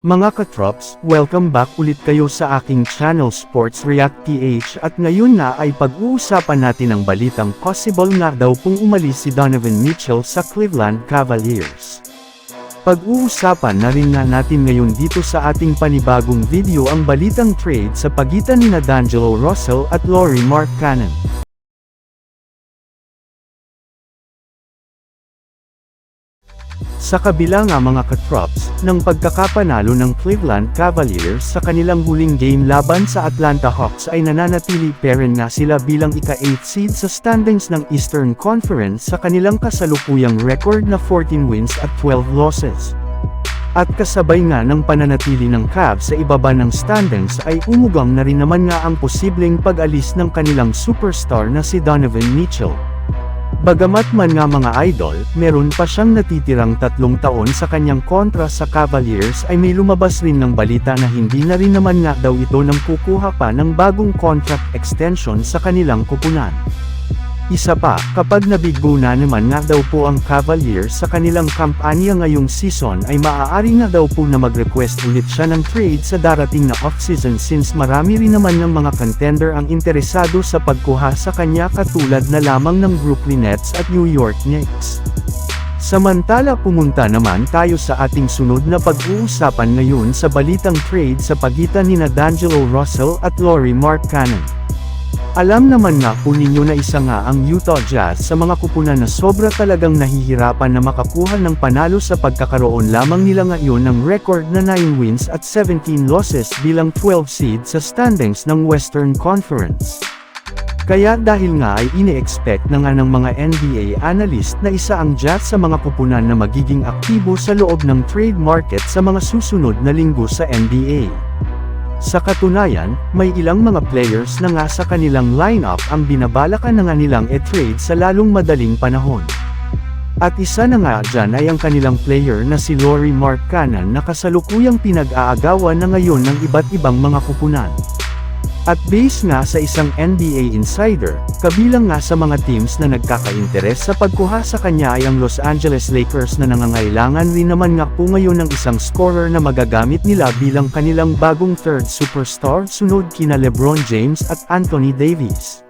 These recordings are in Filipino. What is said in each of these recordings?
Mga katrops, welcome back ulit kayo sa aking channel Sports React PH at ngayon na ay pag-uusapan natin ang balitang possible nga daw pong umalis si Donovan Mitchell sa Cleveland Cavaliers. Pag-uusapan na rin nga natin ngayon dito sa ating panibagong video ang balitang trade sa pagitan ni D'Angelo Russell at Laurie Markkanen. Sa kabila nga mga katrops, ng pagkakapanalo ng Cleveland Cavaliers sa kanilang huling game laban sa Atlanta Hawks ay nananatili pa rin nga sila bilang ika-8 seed sa standings ng Eastern Conference sa kanilang kasalukuyang record na 14 wins at 12 losses. At kasabay nga ng pananatili ng Cavs sa ibaba ng standings ay umugang na rin naman nga ang posibleng pag-alis ng kanilang superstar na si Donovan Mitchell. Bagamat man nga mga idol, meron pa siyang natitirang tatlong taon sa kanyang kontra sa Cavaliers ay may lumabas rin ng balita na hindi na rin naman nga daw ito nang kukuha pa ng bagong contract extension sa kanilang kupunan. Isa pa, kapag nabigbo na naman nga daw po ang Cavaliers sa kanilang kampanya ngayong season ay maaari na daw po na mag-request ulit siya ng trade sa darating na offseason since marami rin naman ng mga contender ang interesado sa pagkuha sa kanya katulad na lamang ng Brooklyn Nets at New York Knicks. Samantala pumunta naman tayo sa ating sunod na pag-uusapan ngayon sa balitang trade sa pagitan ni D'Angelo Russell at Laurie Markkanen. Alam naman nga po ninyo na isa nga ang Utah Jazz sa mga kupunan na sobra talagang nahihirapan na makakuha ng panalo sa pagkakaroon lamang nila ngayon ng record na 9 wins at 17 losses bilang 12 seed sa standings ng Western Conference. Kaya dahil nga ay ini-expect na nga ng mga NBA analyst na isa ang Jazz sa mga kupunan na magiging aktibo sa loob ng trade market sa mga susunod na linggo sa NBA. Sa katunayan, may ilang mga players na nga sa kanilang lineup ang binabalakan na nga nilang e-trade sa lalong madaling panahon. At isa na nga dyan ay ang kanilang player na si Laurie Markkanen na kasalukuyang pinag-aagawan na ngayon ng iba't ibang mga kupunan. At base nga sa isang NBA insider, kabilang nga sa mga teams na nagkaka-interes sa pagkuha sa kanya ay ang Los Angeles Lakers na nangangailangan rin naman nga po ngayon ng isang scorer na magagamit nila bilang kanilang bagong third superstar sunod kina LeBron James at Anthony Davis.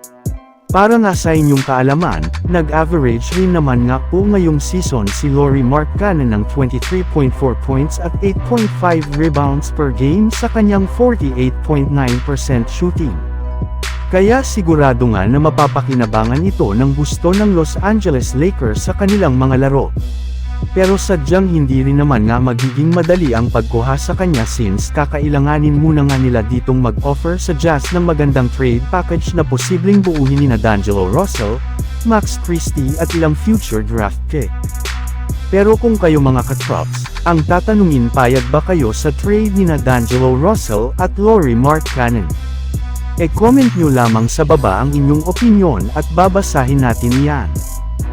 Para nga sa inyong kaalaman, nag-average rin naman nga po ngayong season si Laurie Markkanen ng 23.4 points at 8.5 rebounds per game sa kanyang 48.9% shooting. Kaya sigurado nga na mapapakinabangan ito ng gusto ng Los Angeles Lakers sa kanilang mga laro. Pero sadyang hindi rin naman nga magiging madali ang pagkuha sa kanya since kakailanganin muna nga nila ditong mag-offer sa Jazz ng magandang trade package na posibleng buuhin ni D'Angelo Russell, Max Christie at ilang future draft pick. Pero kung kayo mga katrops, ang tatanungin payag ba kayo sa trade ni D'Angelo Russell at Laurie Markkanen? E-comment nyo lamang sa baba ang inyong opinion at babasahin natin yan.